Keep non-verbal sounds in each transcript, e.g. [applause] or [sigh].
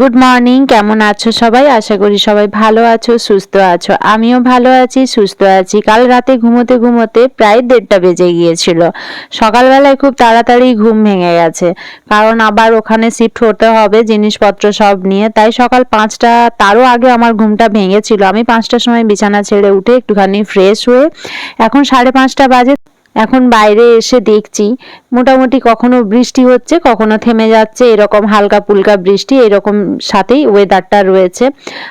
Good morning কেমন আছো সবাই? আশা করি সবাই ভালো আছো, সুস্থ আছো। আমিও ভালো আছি, সুস্থ আছি। কাল রাতে ঘুমোতে ঘুমোতে প্রায় দেড়টা বেজে গিয়েছিল। সকালবেলায় খুব তাড়াতাড়ি ঘুম ভেঙে গেছে। কারণ আবার ওখানে শিফট হতে হবে, জিনিসপত্র সব নিয়ে। তাই সকাল পাঁচটা, তারও আগে আমার ঘুমটা ভেঙেছিল। আমি পাঁচটার সময় বিছানা ছেড়ে উঠে একটুখানি ফ্রেশ হয়ে এখন সাড়ে পাঁচটা বাজে। এখন বাইরে এসে দেখছি, মোটামুটি কখনো বৃষ্টি হচ্ছে, কখনো থেমে যাচ্ছে, এরকম হালকা পুলকা বৃষ্টি, এরকম সাথেই ওয়েদারটা রয়েছে।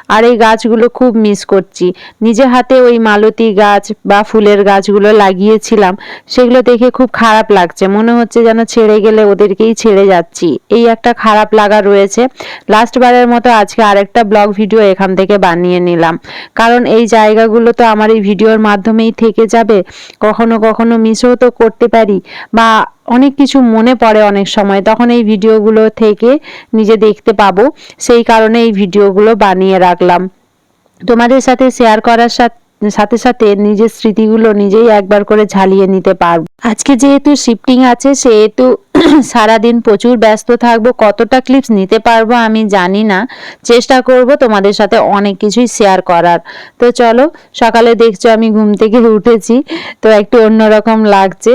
আর এই গাছগুলো খুব মিস করছি। নিজে হাতে ওই মালতী গাছ বা ফুলের গাছগুলো লাগিয়েছিলাম, সেগুলো দেখে খুব খারাপ লাগছে। মনে হচ্ছে যেন ছেড়ে গেলে ওদেরকেই ছেড়ে যাচ্ছি। এই একটা খারাপ লাগা রয়েছে। লাস্ট বারের মতো আজকে আরেকটা ব্লগ ভিডিও এখান থেকে বানিয়ে নিলাম। কারণ এই জায়গাগুলো তো আমার এই ভিডিওর মাধ্যমেই থেকে যাবে। কখনো কখনো মিসও তো করতে পারি বা অনেক কিছু মনে পড়ে অনেক সময়। তখন এই ভিডিওগুলো থেকে নিজে দেখতে পাবো। সেই কারণে এই ভিডিওগুলো বানিয়ে রাখলাম। তোমাদের সাথে শেয়ার করার সাথে সাথে সাথে নিজের স্মৃতিগুলো নিজেই একবার করে ঝালিয়ে নিতে পারব। আজকে যেহেতু শিফটিং আছে, সেহেতু [clears throat] সারাদিন প্রচুর ব্যস্ত থাকব, কতটা ক্লিপস নিতে পারব আমি জানি না। চেষ্টা করব তোমাদের সাথে অনেক কিছুই শেয়ার করার। তো চলো, সকালে দেখছ আমি ঘুম থেকে উঠেছি, তো একটু অন্যরকম লাগছে।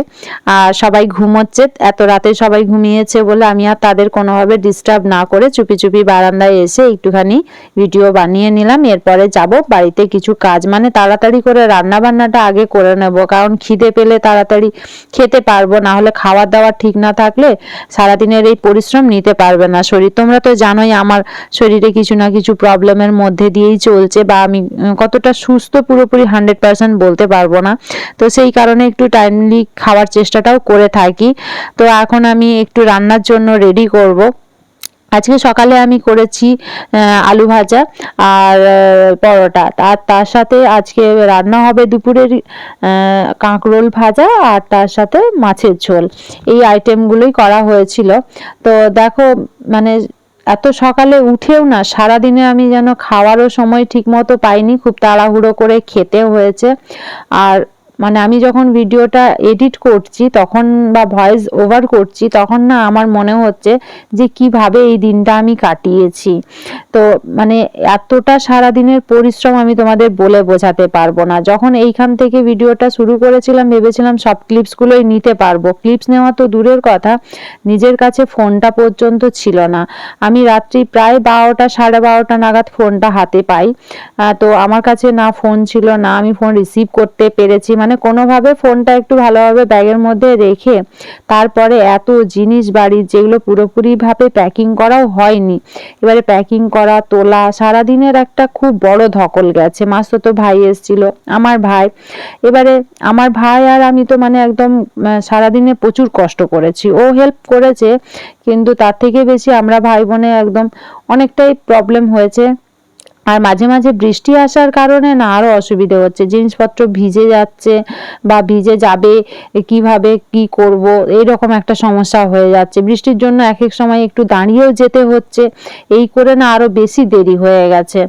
আর সবাই ঘুমোচ্ছে, এত রাতে সবাই ঘুমিয়েছে বলে আমি আর তাদের কোনোভাবে ডিস্টার্ব না করে চুপি চুপি বারান্দায় এসে একটুখানি ভিডিও বানিয়ে নিলাম। এরপরে যাব বাড়িতে কিছু কাজ মানে তাড়াতাড়ি করে রান্না বান্নাটা আগে করে নেব, কারণ খিদে পেলে তাড়াতাড়ি খেতে পারব, না হলে খাওয়া দাওয়া ঠিক না থাকলে সারাদিনের এই পরিশ্রম নিতে পারবে না শরীর। তোমরা তো জানোই আমার শরীরে কিছু না কিছু প্রবলেমের মধ্যে দিয়েই চলছে বা আমি কতটা সুস্থ পুরোপুরি হান্ড্রেড পার্সেন্ট বলতে পারব না। তো সেই কারণে একটু টাইমলি খাওয়ার চেষ্টাটাও করে থাকি। তো এখন আমি একটু রান্নার জন্য রেডি করব। আজকে সকালে আমি করেছি আলু ভাজা আর পরোটা। আর তার সাথে আজকে রান্না হবে দুপুরের কাঁকরোল ভাজা আর তার সাথে মাছের ঝোল। এই আইটেমগুলোই করা হয়েছিল। তো দেখো মানে এত সকালে উঠেও না, সারাদিনে আমি যেন খাওয়ারও সময় ঠিক মতো পাইনি, খুব তাড়াহুড়ো করে খেতে হয়েছে। আর মানে আমি যখন ভিডিওটা এডিট করছি তখন বা ভয়েস ওভার করছি তখন না আমার মনে হচ্ছে যে কীভাবে এই দিনটা আমি কাটিয়েছি। তো মানে এতটা সারা দিনের পরিশ্রম আমি তোমাদের বলে বোঝাতে পারব না। যখন এইখান থেকে ভিডিওটা শুরু করেছিলাম, ভেবেছিলাম সব ক্লিপসগুলোই নিতে পারব। ক্লিপস নেওয়া তো দূরের কথা, নিজের কাছে ফোনটা পর্যন্ত ছিল না। আমি রাত্রি প্রায় বারোটা, সাড়ে বারোটা নাগাদ ফোনটা হাতে পাই। তো আমার কাছে না ফোন ছিল, না আমি ফোন রিসিভ করতে পেরেছি। মানে কোনোভাবে ফোনটা একটু ভালোভাবে ব্যাগের মধ্যে রেখে তারপরে এত জিনিস বাড়ির যেগুলো পুরোপুরিভাবে প্যাকিং করাও হয়নি। এবারে প্যাকিং করা, তোলা সারাদিনের একটা খুব বড় ধকল গেছে। তো ভাই এসছিল, আমার ভাই। এবারে আমার ভাই আর আমি তো মানে একদম সারাদিনে প্রচুর কষ্ট করেছি। ও হেল্প করেছে, কিন্তু তার থেকে বেশি আমরা ভাই বোনে একদম অনেকটাই প্রবলেম হয়েছে। আর মাঝে মাঝে বৃষ্টি আসার কারণে না আরও অসুবিধে হচ্ছে। জিনিসপত্র ভিজে যাচ্ছে বা ভিজে যাবে কীভাবে কি করব, এইরকম একটা সমস্যা হয়ে যাচ্ছে। বৃষ্টির জন্য এক এক সময় একটু দাঁড়িয়েও যেতে হচ্ছে, এই করে না আরও বেশি দেরি হয়ে গেছে।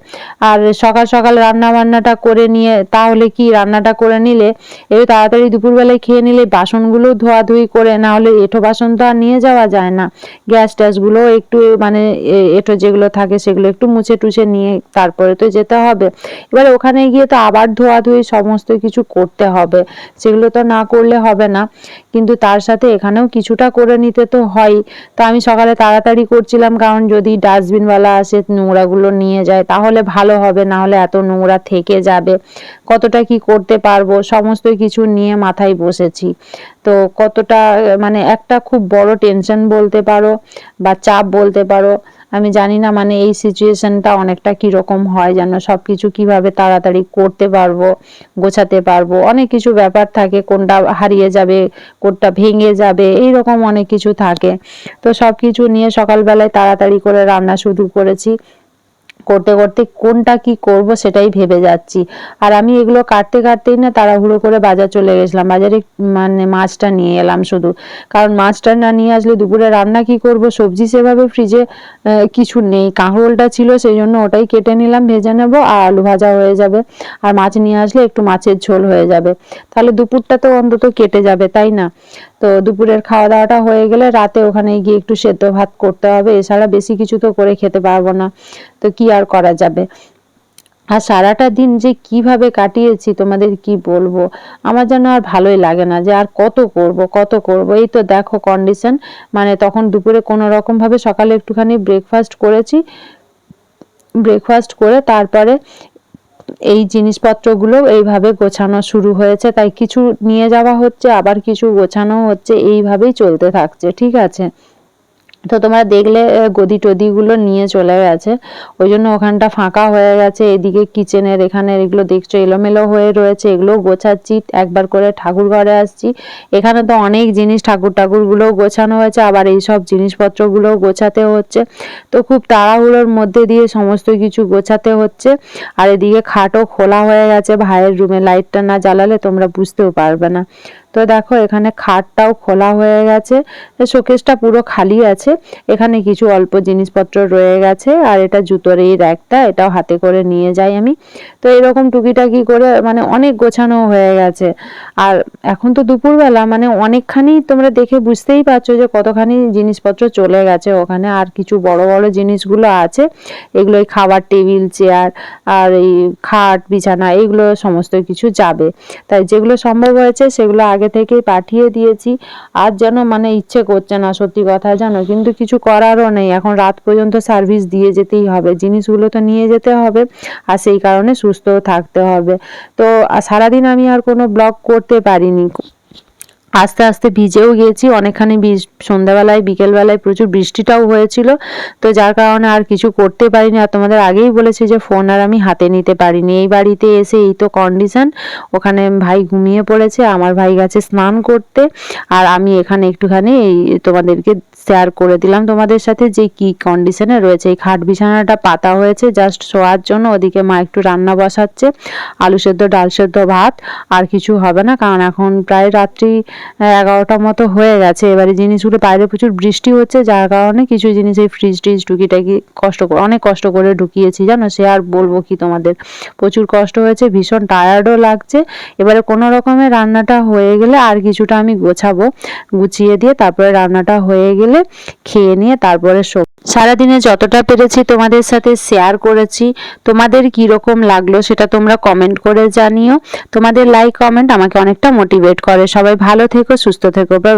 আর সকাল সকাল রান্না বান্নাটা করে নিয়ে, তাহলে কি রান্নাটা করে নিলে? এবার তাড়াতাড়ি দুপুরবেলায় খেয়ে নিলে বাসনগুলো ধোয়াধুয়ি করে, না হলে এঁঠো বাসন তো আর নিয়ে যাওয়া যায় না। গ্যাস ট্যাসগুলো একটু মানে এঁঠো যেগুলো থাকে সেগুলো একটু মুছে টুছে নিয়ে তারপরে তো যেতে হবে। এবার ওখানে গিয়ে তো আবার ধোয়াধুয়ি সমস্ত কিছু করতে হবে। সেগুলো তো না করলে হবে না। কিন্তু তার সাথে এখানেও কিছুটা করে নিতে তো হয়। তো আমি সকালে তাড়াতাড়ি করছিলাম, কারণ যদি ডাস্টবিনওয়ালা আসে, নোংরাগুলো নিয়ে যায়, তাহলে ভালো হবে, না হলে এত নোংরা থেকে যাবে। কতটা কি করতে পারব? সমস্ত কিছু নিয়ে মাথায় বসেছি। তো কতটা মানে একটা খুব বড় টেনশন বলতে পারো বা চাপ বলতে পারো। আমি জানি না মানে এই সিচুয়েশনটা অনেকটা কীরকম হয়, যেন সব কিছু কীভাবে তাড়াতাড়ি করতে পারব, গোছাতে পারব। অনেক কিছু ব্যাপার থাকে, কোনটা হারিয়ে যাবে, কোনটা ভেঙে যাবে এই রকম অনেক কিছু থাকে। তো সব কিছু নিয়ে সকালবেলায় তাড়াতাড়ি করে রান্না শুরু করেছি। করতে করতে কোনটা কি করব সেটাই ভেবে যাচ্ছি। আর আমি এগুলো কাটতে কাটতেই না তাড়াহুড়ো করে বাজার চলে গেছিলাম। বাজারে মানে মাছটা নিয়ে এলাম শুধু। কারণ মাছটা না নিয়ে আসলে দুপুরে রান্না কি করব, সবজি সেভাবে ফ্রিজে কিছু নেই। কাঁকরোলটা ছিল সেই জন্য ওটাই কেটে নিলাম, ভেজে নেব আর আলু ভাজা হয়ে যাবে। আর মাছ নিয়ে আসলে একটু মাছের ঝোল হয়ে যাবে। তাহলে দুপুরটা তো অন্তত কেটে যাবে, তাই না? তো দুপুরের খাওয়া দাওয়াটা হয়ে গেলে রাতে ওখানে গিয়ে একটু সেদ্ধ ভাত করতে হবে। এছাড়া বেশি কিছু তো করে খেতে পারব না। তো কি আর করা যাবে? আর সারাটা দিন যে কীভাবে কাটিয়েছি তোমাদের কি বলব? আমার যেন আর ভালোই লাগে না যে আর কত করব কত করব। এই তো দেখো কন্ডিশন মানে তখন দুপুরে কোনো রকম ভাবে সকালে একটুখানি ব্রেকফাস্ট করেছি। ব্রেকফাস্ট করে তারপরে এই জিনিসপত্রগুলো এইভাবে গোছানো শুরু হয়েছে, তাই কিছু নিয়ে যাওয়া হচ্ছে, আবার কিছু গোছানো হচ্ছে, এইভাবেই চলতে থাকছে, ঠিক আছে? তো তোমরা দেখলে গদি টদিগুলো নিয়ে চলে গেছে। ওই জন্য ওখানটা ফাঁকা হয়ে গেছে। এদিকে কিচেনের এখানে এগুলো দেখছ, এলোমেলো হয়ে রয়েছে। এগুলো গোছাচ্ছি। একবার করে ঠাকুর ঘরে আসছি। এখানে তো অনেক জিনিস ঠাকুর ঠাকুরগুলোও গোছানো হয়েছে। আবার এই সব জিনিসপত্রগুলোও গোছাতে হচ্ছে। তো খুব তাড়াহুড়োর মধ্যে দিয়ে সমস্ত কিছু গোছাতে হচ্ছে। আর এদিকে খাটও খোলা হয়ে গেছে। ভাইয়ের রুমে লাইটটা না জ্বালালে তোমরা বুঝতেও পারবে না। তো দেখো, এখানে খাটটাও খোলা হয়ে গেছে। শোকেসটা পুরো খালি আছে। এখানে কিছু অল্প জিনিসপত্র রয়ে গেছে। আর এটা জুতোর এই র্যাকটা, এটাও হাতে করে নিয়ে যাই আমি। তো এরকম টুকিটাকি করে মানে অনেক গোছানো হয়ে গেছে। আর এখন তো দুপুরবেলা মানে অনেকখানি তোমরা দেখে বুঝতেই পারছ যে কতখানি জিনিসপত্র চলে গেছে ওখানে। আর কিছু বড় বড় জিনিসগুলো আছে। এগুলো এই খাবার টেবিল, চেয়ার, আর এই খাট, বিছানা এগুলো সমস্ত কিছু যাবে। তাই যেগুলো সম্ভব হয়েছে, সেগুলো আগে থেকেই পাঠিয়ে দিয়েছি। আর যেন মানে ইচ্ছে করছে না, সত্যি কথা জানো। কিন্তু কিছু করারও নেই। এখন রাত পর্যন্ত সার্ভিস দিয়ে যেতেই হবে। জিনিসগুলো তো নিয়ে যেতে হবে। আর সেই কারণে সুস্থ থাকতে হবে। তো সারাদিন আমি আর কোনো ব্লগ করতে পারিনি। আস্তে আস্তে ভিজেও গিয়েছি। অনেকখানি বীজ সন্ধ্যাবেলায়, বিকেলবেলায় প্রচুর বৃষ্টিটাও হয়েছিল। তো যার কারণে আর কিছু করতে পারিনি। আর তোমাদের আগেই বলেছি যে ফোন আর আমি হাতে নিতে পারিনি। এই বাড়িতে এসে এই তো কন্ডিশন ওখানে ভাই ঘুমিয়ে পড়েছে, আমার ভাই গেছে স্নান করতে। আর আমি এখানে একটুখানি এই তোমাদেরকে শেয়ার করে দিলাম তোমাদের সাথে যে কি কন্ডিশনে রয়েছে। এই খাট বিছানাটা পাতা হয়েছে জাস্ট শোয়ার জন্য। ওদিকে মা একটু রান্না বসাচ্ছে। আলু সেদ্ধ, ডাল সেদ্ধ, ভাত। আর কিছু হবে না, কারণ এখন প্রায় রাত্রি এগারোটা মতো হয়ে গেছে। এবারে জিনিসগুলো বাইরে প্রচুর বৃষ্টি হচ্ছে, যার কারণে কিছু জিনিস এই ফ্রিজ টিজ টুকিটাকি কষ্ট করে অনেক কষ্ট করে ঢুকিয়েছি। জানো, সে আর বলব কি তোমাদের? প্রচুর কষ্ট হয়েছে, ভীষণ টায়ার্ডও লাগছে। এবারে কোনো রকমের রান্নাটা হয়ে গেলে আর কিছুটা আমি গোছাবো। গুছিয়ে দিয়ে তারপরে রান্নাটা হয়ে গেলে খেয়ে নিয়ে তারপরে সারাদিনে যতটা পেরেছি তোমাদের সাথে শেয়ার করেছি। তোমাদের কীরকম লাগল সেটা তোমরা কমেন্ট করে জানিও। তোমাদের লাইক কমেন্ট আমাকে অনেকটা মোটিভেট করে। সবাই ভালো থেকো, সুস্থ থেকো। বাই